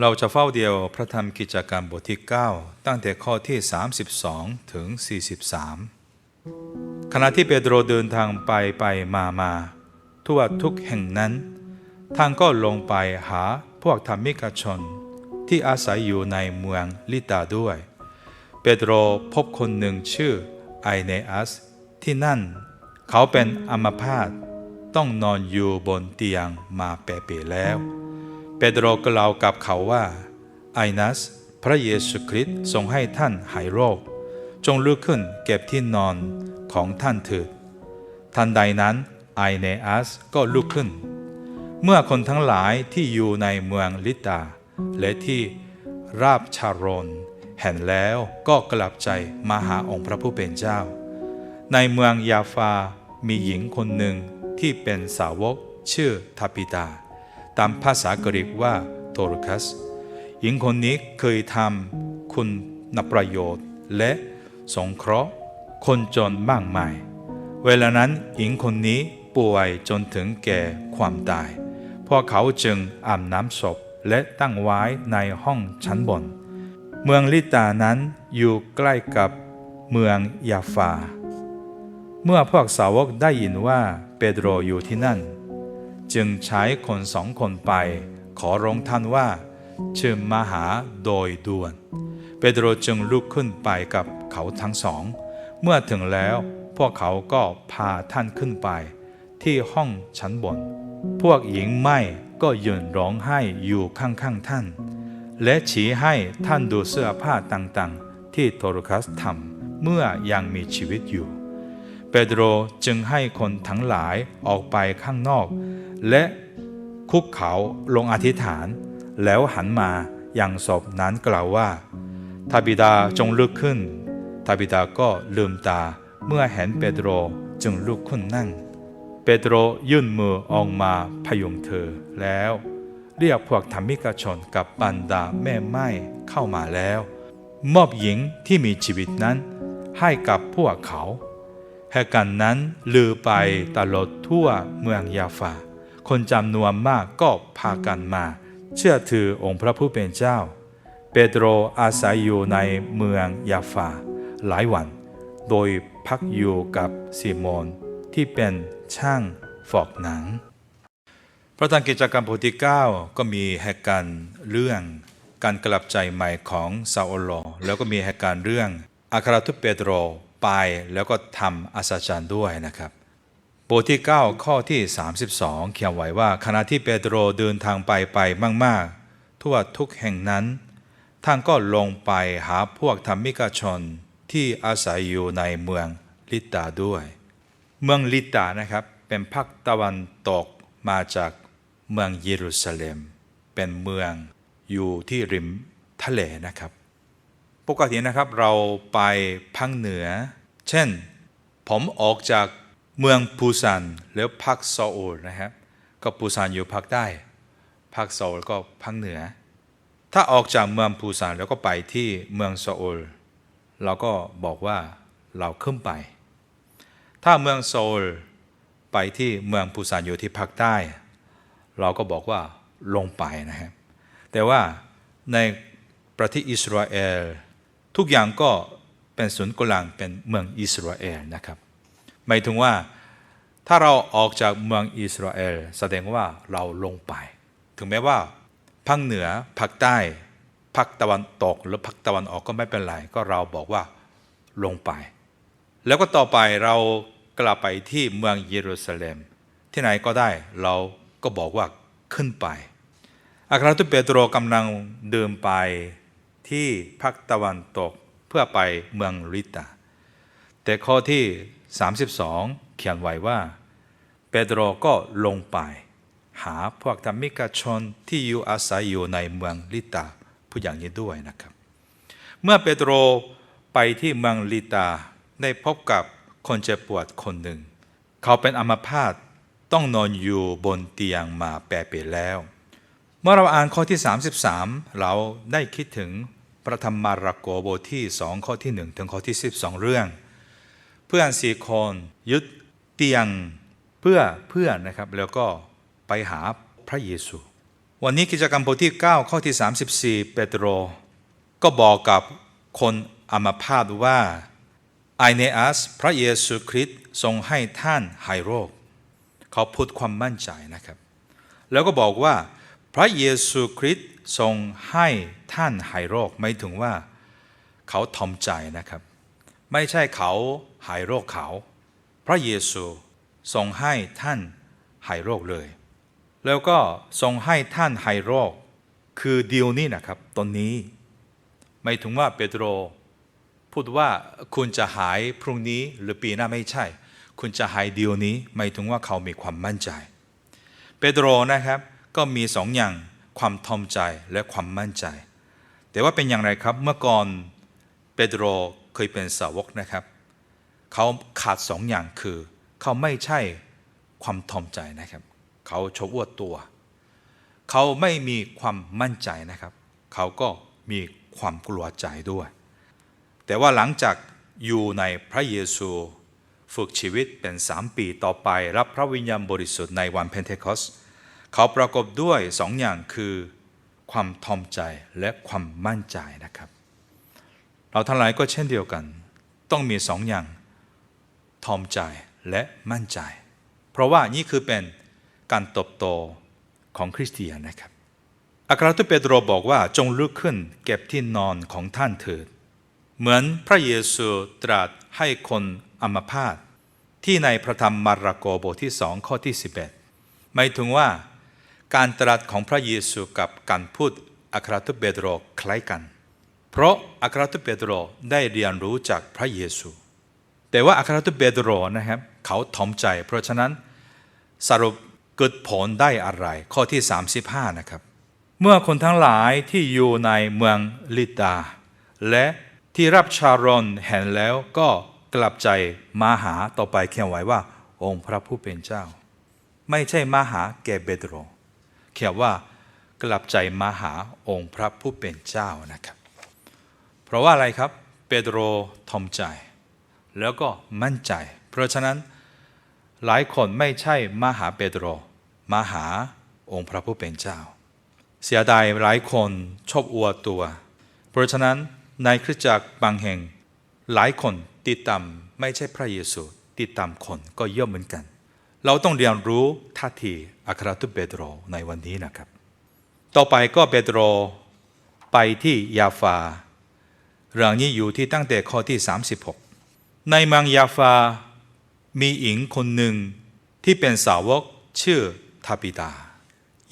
เราจะเฝ้าเดียวพระธรรมกิจการบทที่ 9 ตั้งแต่ข้อที่ 32 ถึง 43 ขณะที่เปโตรเดินทางไปไปมามาทั่วทุกแห่งนั้น ทางก็ลงไปหาพวกธรรมิกชนที่อาศัยอยู่ในเมืองลิตาด้วย เปโตรพบคนหนึ่งชื่อไอเนอัส ที่นั่นเขาเป็นอัมพาตต้องนอนอยู่บนเตียงมาแปะเปแล้ว เปโตรกล่าวกับเขาว่า ไอนัส พระเยซูคริสต์ทรงให้ท่านหายโรค จงลุกขึ้นเก็บที่นอนของท่านเถิดทันใดนั้นไอเนอัสก็ลุกขึ้น เมื่อคนทั้งหลายที่อยู่ในเมืองลิตา และที่ราบชารนเห็นแล้วก็กลับใจมาหาองค์พระผู้เป็นเจ้า ในเมืองยาฟามีหญิงคนหนึ่งที่เป็นสาวกชื่อทาปิตา ตามภาษากรีกว่าโทรคัสหญิงคนนี้เคยทำคุณนประโยชน์ และสงเคราะห์ คนจนมากมาย เวลานั้นหญิงคนนี้ป่วยจนถึงแก่ความตาย พวกเขาจึงอาบน้ำศพและตั้งไว้ในห้องชั้นบน เมืองลิตานั้นอยู่ใกล้กับเมืองยาฟา เมื่อพวกสาวกได้ยินว่าเปโตรอยู่ที่นั่น จึงใช้คนสองคนไป ขอร้องท่านว่าเชิญมาหาโดยด่วน เปโตรจึงลุกขึ้นไปกับเขาทั้งสอง เมื่อถึงแล้วพวกเขาก็พาท่านขึ้นไป ที่ห้องชั้นบน พวกหญิงไม่ก็ยืนร้องไห้อยู่ข้างๆท่าน และชี้ให้ท่านดูเสื้อผ้าต่างๆ ที่โทรคัสทำเมื่อยังมีชีวิตอยู่ เปโตรจึงให้คนทั้งหลายออกไปข้างนอก และคุกเขาลงอธิษฐาน แล้วหันมาอย่างศพนั้นกล่าวว่าทาบิดาจงลุกขึ้นทาบิดาก็ลืมตาเมื่อเห็นเปโตรจึงลุกขึ้นนั่ง เปโตรยื่นมือออกมาพยุงเธอแล้ว เรียกพวกธรรมิกชนกับบรรดาแม่ไม้เข้ามาแล้ว มอบหญิงที่มีชีวิตนั้นให้กับพวกเขาเหตุการณ์นั้นลือไปตลอดทั่วเมืองยาฟา คนจำนวนมากก็พากันมา เชื่อถือองค์พระผู้เป็นเจ้า เปโตรอาศัยอยู่ในเมืองยาฟาหลายวัน โดยพักอยู่กับซิโมนที่เป็นช่างฟอกหนัง พระธรรมกิจการบทที่9ก็มีเหตุการณ์เรื่องการกลับใจใหม่ของซาโอโลแล้วก็มีเหตุการณ์เรื่องอัครทูตเปโตรไปแล้วก็ทำอัศจรรย์ด้วยนะครับ บทที่ 9 ข้อที่ 32 เขียนไว้ว่าขณะที่เปโตรเดินทางไปไปมาก ๆ ทั่วทุกแห่งนั้น ท่านก็ลงไปหาพวกธรรมิกชนที่อาศัยอยู่ในเมืองลิตาด้วย เมืองลิตานะครับเป็นภาคตะวันตกมาจากเมืองเยรูซาเล็ม เป็นเมืองอยู่ที่ริมทะเลนะครับ ปกตินะครับเราไปภาคเหนือ เช่น ผมออกจาก เมืองปูซานแล้วภาคโซอุลนะครับก็ปูซานอยู่ภาคใต้ภาคโซอุลก็ภาคเหนือ ถ้าออกจากเมืองปูซานแล้วก็ไปที่เมืองโซอุลเราก็บอกว่าเราขึ้นไป ถ้าเมืองโซลไปที่เมืองปูซานอยู่ที่ภาคใต้ เราก็บอกว่าลงไปนะครับแต่ว่าในประเทศอิสราเอลทุกอย่างก็เป็นศูนย์กลางเป็นเมืองอิสราเอลนะครับ หมายถึงว่าถ้าเราออกจากเมืองอิสราเอลแสดงว่าเราลงไป ถึงแม้ว่าภาคเหนือภาคใต้ภาคตะวันตกหรือภาคตะวันออกก็ไม่เป็นไรก็เราบอกว่าลงไป แล้วก็ต่อไปเรากลับไปที่เมืองเยรูซาเล็ม ที่ไหนก็ได้เราก็บอกว่าขึ้นไป อัครทูตเปโตรกำลังเดินไปที่ภาคตะวันตกเพื่อไปเมืองลิตา แต่ข้อที่ 32 เขียนไว้ว่า เปโตรก็ลงไป หาพวกธรรมิกชนที่อยู่อาศัยอยู่ในเมืองลิตาผู้อย่างนี้ด้วยนะครับ เมื่อเปโตรไปที่เมืองลิตาได้พบกับคนเจ็บปวดคนหนึ่ง เขาเป็นอัมพาตต้องนอนอยู่บนเตียงมาแปรเปรแล้ว เมื่อเราอ่านข้อที่ 33 เราได้คิดถึงพระธรรมมาระโกบทที่2ข้อที่ 1 ถึงข้อที่ 12 เรื่อง เพื่อนสี่คนยึดเตียงเพื่อเพื่อนนะครับ แล้วก็ไปหาพระเยซู วันนี้กิจกรรมบทที่ 9 ข้อที่ 34 เปโตร ก็บอกกับคนอามาพาตว่าไอเนอัสพระเยซูคริสต์ทรงให้ท่านหายโรค เขาพูดความมั่นใจนะครับ แล้วก็บอกว่า พระเยซูคริสต์ทรงให้ท่านหายโรค ไม่ถึงว่าเขาทอมใจนะครับ ไม่ใช่เขาหายโรคเขา พระเยซูทรงให้ท่านหายโรคเลย แล้วก็ทรงให้ท่านหายโรค คือเดีลนี้นะครับตอนนี้ ไม่ถึงว่าเปโตร พูดว่าคุณจะหายพรุ่งนี้หรือปีหน้าไม่ใช่ คุณจะหายเดียวนี้ไม่ถึงว่าเขามีความมั่นใจ เปโตรนะครับก็มีสองอย่างความทอมใจและความมั่นใจ แต่ว่าเป็นอย่างไรครับเมื่อก่อนเปโตร เคยเป็นสาวกนะครับ เขาขาดสองอย่างคือ เขาไม่ใช่ความทอมใจนะครับ เขาโชว์อวดตัว เขาไม่มีความมั่นใจนะครับ เขาก็มีความกลัวใจด้วย แต่ว่าหลังจากอยู่ในพระเยซูฝึกชีวิตเป็นสามปีต่อไปรับพระวิญญาณบริสุทธิ์ในวันเพนเทคอสเขาประกอบด้วยสองอย่างคือ ความทอมใจและความมั่นใจนะครับ เราทั้งหลายก็เช่นเดียวกัน ต้องมีสองอย่างทอมใจและมั่นใจ เพราะว่านี่คือเป็นการเติบโตของคริสเตียนนะครับอัครทูตเปโตรบอกว่าจงลุกขึ้นเก็บที่นอนของท่านเถิด เหมือนพระเยซูตรัสให้คนอัมพาตที่ในพระธรรมมาระโกบทที่สองข้อที่ 11 หมายถึงว่า การตรัสของพระเยซูกับการพูดอัครทูตเปโตรคล้ายกัน เพราะอัครทูตเปโตรได้เรียนรู้จากพระเยซู แต่ว่าอัครทูตเปโตรนะครับ เขาถ่อมใจ เพราะฉะนั้นสรุปเกิดผลได้อะไร ข้อที่ 35 นะครับ เมื่อคนทั้งหลายที่อยู่ในเมืองลิดา และที่รับชารอนเห็นแล้วก็กลับใจมาหาต่อไปเขียนไว้ว่า องค์พระผู้เป็นเจ้า ไม่ใช่มาหาแก่เปโตรเขียนว่ากลับใจมาหาองค์พระผู้เป็นเจ้านะครับ ราะว่าอะไรครับ เปโตรทอมใจ แล้วก็มั่นใจ เพราะฉะนั้นหลายคนไม่ใช่มาหาเปโตร มาหาองค์พระผู้เป็นเจ้า เสียดายหลายคนชอบอวดตัว เพราะฉะนั้นในคริสตจักรบางแห่ง หลายคนติดตามไม่ใช่พระเยซูติดตามคนก็เยอะเหมือนกัน เราต้องเรียนรู้ท่าทีอัครทูตเปโตรในวันนี้นะครับ ต่อไปก็เปโตรไปที่ยาฟา เรื่องนี้อยู่ที่ตั้งแต่ข้อที่ 36 ในมืองยาฟา มีหญิงคนหนึ่งที่เป็นสาวกชื่อทาปิตา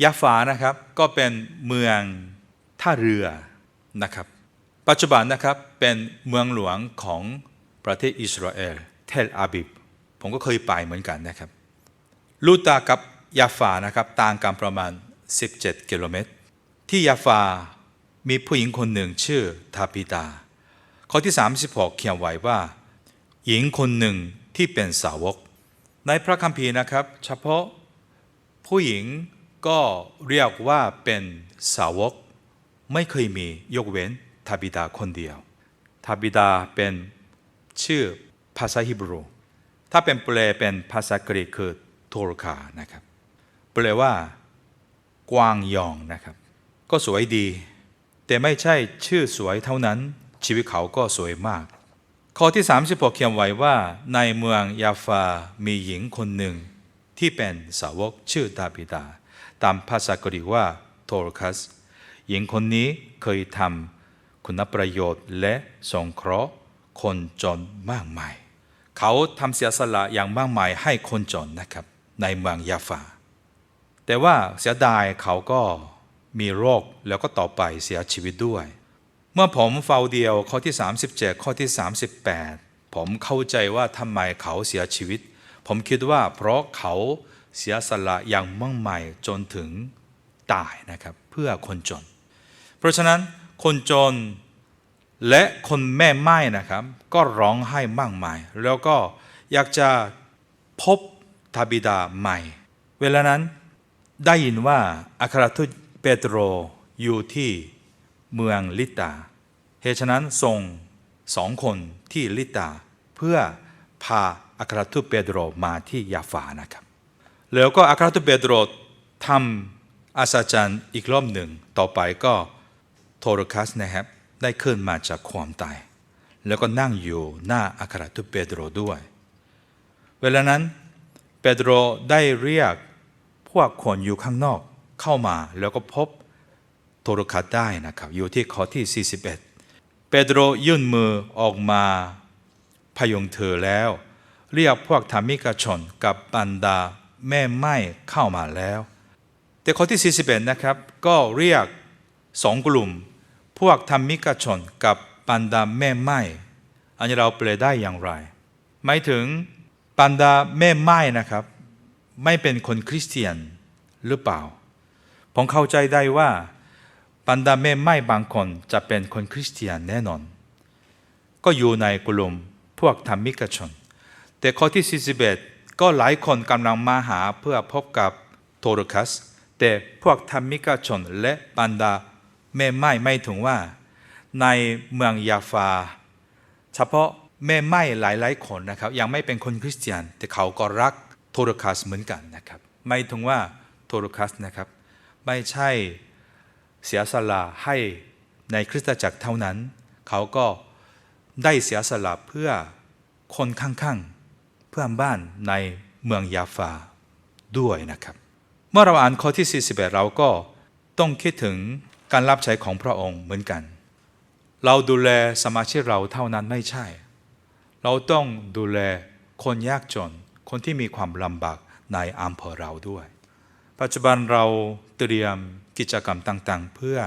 ยาฟานะครับก็เป็นเมืองท่าเรือนะครับ ปัจจุบันนะครับเป็นเมืองหลวงของประเทศอิสราเอลเทลอาบิบ ผมก็เคยไปเหมือนกันนะครับ ลูตากับยาฟานะครับต่างกันประมาณ 17 กิโลเมตร ที่ยาฟามีผู้หญิงคนหนึ่งชื่อทาปิตา ข้อที่ 36 เขียนไว้ว่า หญิงคนหนึ่งที่เป็นสาวก ในพระคัมภีร์นะครับ เฉพาะผู้หญิงก็เรียกว่าเป็นสาวก ไม่เคยมียกเว้นทาบิดาคนเดียวทาบิดาเป็นชื่อภาษาฮิบรู ถ้าเป็นแปลเป็นภาษากรีกคือโทรคานะครับแปลว่ากวางยองนะครับ ก็สวยดี แต่ไม่ใช่ชื่อสวยเท่านั้น ชีวิตเขาก็สวยมาก ข้อที่ 36 เขียนไว้ว่า ในเมืองยาฟามีหญิงคนหนึ่ง ที่เป็นสาวกชื่อดาบิดา ตามภาษากรีกว่าโทรคัส หญิงคนนี้เคยทำคุณประโยชน์และสงเคราะห์คนจนมากมาย เขาทำเสียสละอย่างมากมายให้คนจนนะครับ ในเมืองยาฟา แต่ว่าเสียดายเขาก็มีโรคแล้วก็ต่อไปเสียชีวิตด้วย เมื่อผมเฝ้าเดียวข้อที่ 37 ข้อที่ 38 ผมเข้าใจว่าทำไมเขาเสียชีวิต ผมคิดว่าเพราะเขาเสียสละอย่างมั่งใหม่จนถึงตายนะครับเพื่อคนจน เพราะฉะนั้นคนจนและคนแม่ไม้นะครับ ก็ร้องไห้มากมาย แล้วก็อยากจะพบทาบิดาใหม่ เวลานั้นได้ยินว่าอัครทูตเปโตรอยู่ที่ เมืองลิตาเหตุฉะนั้นส่งสองคนที่ลิตาเพื่อพาอัครทูตเปโตรมาที่ยาฟานะครับ แล้วก็อัครทูตเปโตรทำอาศจรรย์อีกรอบหนึ่ง ต่อไปก็โทรคัสนะครับได้ขึ้นมาจากความตาย แล้วก็นั่งอยู่หน้าอัครทูตเปโตรด้วย เวลานั้นเปโตรได้เรียกพวกคนอยู่ข้างนอกเข้ามาแล้วก็พบ โทรคัสได้นะครับ อยู่ที่ข้อที่ 41 เปโตรยื่นมือออกมาพยุงเธอแล้ว เรียกพวกธรรมิกชนกับบรรดาแม่ไม้เข้ามาแล้ว แต่ข้อที่ 41 นะครับ ก็เรียกสองกลุ่ม พวกธรรมิกชนกับบรรดาแม่ไม้อันนี้เราแปลได้อย่างไร หมายถึงบรรดาแม่ไม้นะครับ ไม่เป็นคนคริสเตียนหรือเปล่า ผมเข้าใจได้ว่า บรรดาแม่ไม้บางคนจะเป็นคนคริสเตียนแน่นอน ก็อยู่ในกลุ่มพวกธรรมิกชน แต่ข้อที่ 41 ก็หลายคนกำลังมาหาเพื่อพบกับโทรคัส แต่พวกธรรมิกชนและบรรดาแม่ไม้ไม่ถึงว่า ในเมืองยาฟา เฉพาะแม่ไม้หลายๆคนนะครับ ยังไม่เป็นคนคริสเตียน แต่เขาก็รักโทรคัสเหมือนกันนะครับ ไม่ถึงว่าโทรคัสนะครับ ไม่ใช่ เสียสละให้ในคริสตจักรเท่านั้น เขาก็ได้เสียสละเพื่อคนข้างๆ เพื่อนบ้านในเมืองยาฟาด้วยนะครับ เมื่อเราอ่านข้อที่ 41 เราก็ต้องคิดถึงการรับใช้ของพระองค์เหมือนกัน เราดูแลสมาชิกเราเท่านั้นไม่ใช่ เราต้องดูแลคนยากจน คนที่มีความลำบากในอำเภอเราด้วย ปัจจุบันเรา เตรียมกิจกรรมต่างๆ เพื่อ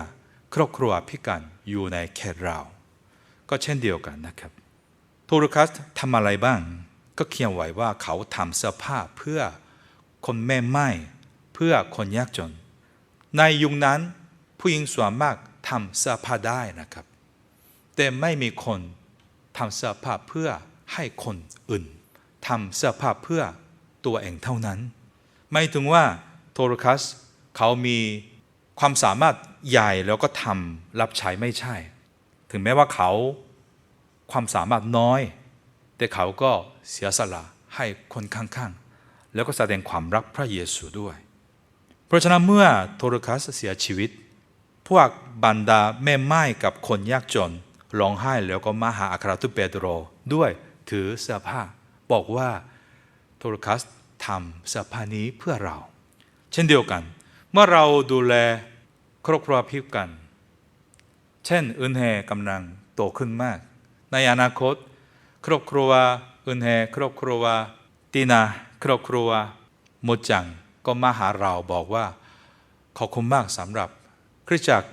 ครอบครัวพิการอยู่ในเขตเรา ก็เช่นเดียวกันนะครับโทรคัสทำอะไรบ้าง ก็เขียนไว้ว่าเขาทำเสื้อผ้าเพื่อคนแม่ไม้เพื่อคนยากจน ในยุคนั้นผู้หญิงส่วนมากทำเสื้อผ้าได้นะครับ แต่ไม่มีคนทำเสื้อผ้าเพื่อให้คนอื่นทำเสื้อผ้าเพื่อตัวเองเท่านั้น ไม่ถึงว่าโทรคัส เขามีความสามารถใหญ่แล้วก็ทำรับใช้ไม่ใช่ ถึงแม้ว่าเขาความสามารถน้อย แต่เขาก็เสียสละให้คนข้างๆ แล้วก็แสดงความรักพระเยซูด้วย เพราะฉะนั้นเมื่อโทรคัสเสียชีวิต พวกบรรดาแม่ไม้กับคนยากจนร้องไห้แล้วก็มาหาอัครทูตเปโตรด้วยถือเสื้อผ้า บอกว่าโทรคัสทำเสื้อผ้านี้เพื่อเรา เช่นเดียวกัน เมื่อเราดูแลครอบครัวพิกัน เช่นอึนแฮกำลังโตขึ้นมาก ในอนาคต ครอบครัวอึนแฮครอบครัวตีนา ครอบครัวมดจังก็มาหาเราบอกว่า ขอบคุณมากสำหรับ คริสจักร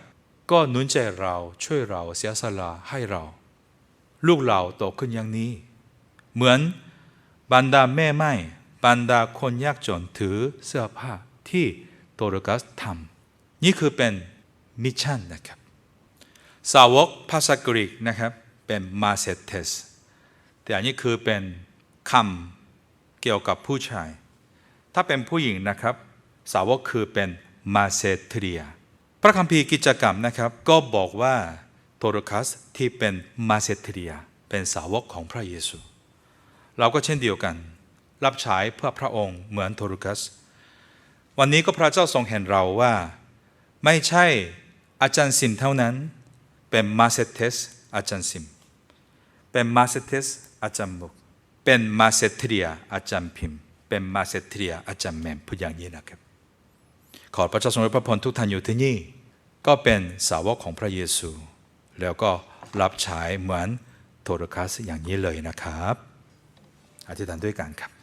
ก็หนุนใจเราช่วยเราเสียสละให้เรา ลูกเราโตขึ้นอย่างนี้ เหมือนบรรดาแม่ไม้บรรดาคนยากจนถือเสื้อผ้าที่ โตรกัสทำนี่คือเป็นมิชชั่นนะครับ สาวกภาษากรีกนะครับเป็นมาเซเทสแต่อันนี้คือเป็นคำเกี่ยวกับผู้ชาย ถ้าเป็นผู้หญิงนะครับ สาวกคือเป็นมาเซเทเรีย พระคัมภีร์กิจกรรมนะครับ ก็บอกว่าโทรคัสที่เป็นมาเซเทเรีย เป็นสาวกของพระเยซู เราก็เช่นเดียวกัน รับใช้เพื่อพระองค์เหมือนโทรคัส วันนี้ก็พระเจ้าทรงเห็นเราว่า ไม่ใช่อาจารย์สิมเท่านั้น เป็นมาเซเทสอาจารย์สิม เป็นมาเซเทสอาจารย์มุกเป็นมาเซเทรียอาจารย์พิมพ์ เป็นมาเซเทรียอาจารย์แมมพูดอย่างนี้นะครับ ขอพระเจ้าทรงอวยพระพรทุกท่านอยู่ที่นี่ ก็เป็นสาวกของพระเยซู แล้วก็รับใช้เหมือนโทรคัสอย่างนี้เลยนะครับอธิษฐานด้วยกันครับ